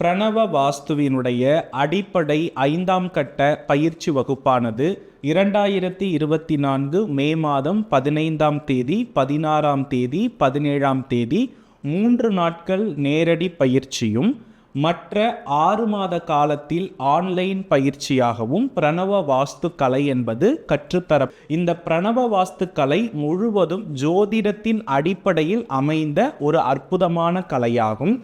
பிரணவ வாஸ்துவினுடைய அடிப்படை ஐந்தாம் கட்ட பயிற்சி வகுப்பானது இரண்டாயிரத்தி இருபத்தி நான்கு மே மாதம் பதினைந்தாம் தேதி பதினாறாம் தேதி பதினேழாம் தேதி மூன்று நாட்கள் நேரடி பயிற்சியும் மற்ற ஆறு மாத காலத்தில் ஆன்லைன் பயிற்சியாகவும் பிரணவ வாஸ்து கலை என்பது கற்றுத்தர இந்த பிரணவ வாஸ்து கலை முழுவதும் ஜோதிடத்தின் அடிப்படையில் அமைந்த ஒரு அற்புதமான கலையாகும்.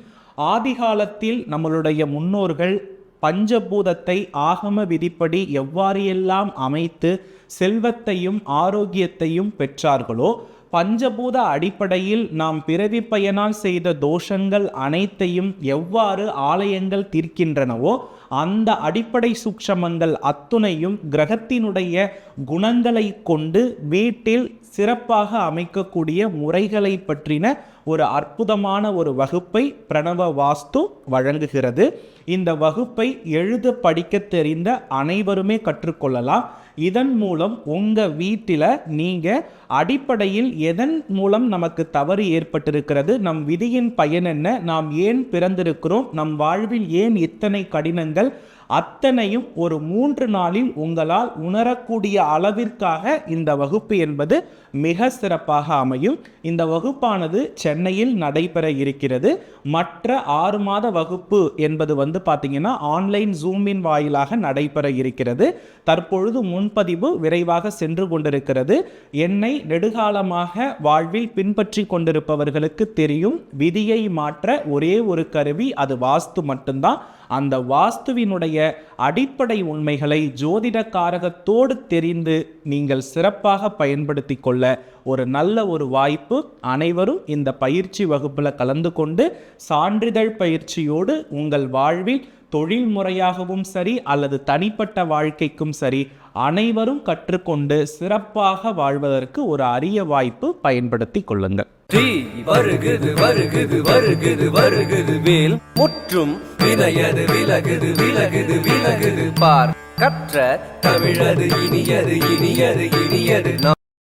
ஆதிகாலத்தில் நம்மளுடைய முன்னோர்கள் பஞ்சபூதத்தை ஆகம விதிப்படி எவ்வாறியெல்லாம் அமைத்து செல்வத்தையும் ஆரோக்கியத்தையும் பெற்றார்களோ பஞ்சபூத அடிப்படையில் நாம் பிறவி பயனால் செய்த தோஷங்கள் அனைத்தையும் எவ்வாறு ஆலயங்கள் தீர்க்கின்றனவோ அந்த அடிப்படை சூக்ஷமங்கள் அத்துணையும் கிரகத்தினுடைய குணங்களை கொண்டு வீட்டில் சிறப்பாக அமைக்கக்கூடிய முறைகளை பற்றின ஒரு அற்புதமான ஒரு வகுப்பை பிரணவ வாஸ்து வழங்குகிறது. இந்த வகுப்பை எழுத படிக்க தெரிந்த அனைவருமே கற்றுக்கொள்ளலாம். இதன் மூலம் உங்கள் வீட்டில் நீங்கள் அடிப்படையில் எதன் மூலம் நமக்கு தவறு ஏற்பட்டிருக்கிறது நம் விதியின் பயன் என்ன நாம் ஏன் பிறந்திருக்கிறோம் நம் வாழ்வில் ஏன் இத்தனை கடினங்கள் அத்தனையும் ஒரு மூன்று நாளில் உங்களால் உணரக்கூடிய அளவிற்காக இந்த வகுப்பு என்பது மிக சிறப்பாக அமையும். இந்த வகுப்பானது சென்னையில் நடைபெற இருக்கிறது. மற்ற ஆறு மாத வகுப்பு என்பது வந்து பார்த்தீங்கன்னா ஆன்லைன் ஜூமின் வாயிலாக நடைபெற இருக்கிறது. தற்பொழுது முன்பதிவு விரைவாக சென்று கொண்டிருக்கிறது. என்னை நெடுகாலமாக வாழ்வில் பின்பற்றி கொண்டிருப்பவர்களுக்கு தெரியும். விதியை மாற்ற ஒரே ஒரு கருவி அது வாஸ்து மட்டும்தான். அந்த வாஸ்துவினுடைய அடிப்படை உண்மைகளை ஜோதிட காரகத்தோடு தெரிந்து நீங்கள் சிறப்பாக பயன்படுத்தி கொள்ள ஒரு நல்ல ஒரு வாய்ப்பு. அனைவரும் இந்த பயிற்சி வகுப்பில் கலந்து கொண்டு சான்றிதழ் பயிற்சியோடு உங்கள் வாழ்வில் தொழில் முறையாகவும் சரி அல்லது தனிப்பட்ட வாழ்க்கைக்கும் சரி அனைவரும் கற்றுக்கொண்டு சிறப்பாக வாழ்வதற்கு ஒரு அரிய வாய்ப்பு பயன்படுத்தி கொள்ளுங்கள். தீ வருகுது வருகுது வருகுது வருகுது வேல் முற்றும் விலையது விலகுது விலகுது விலகுது. பார் கற்ற தமிழது இனியது இனியது இனியது.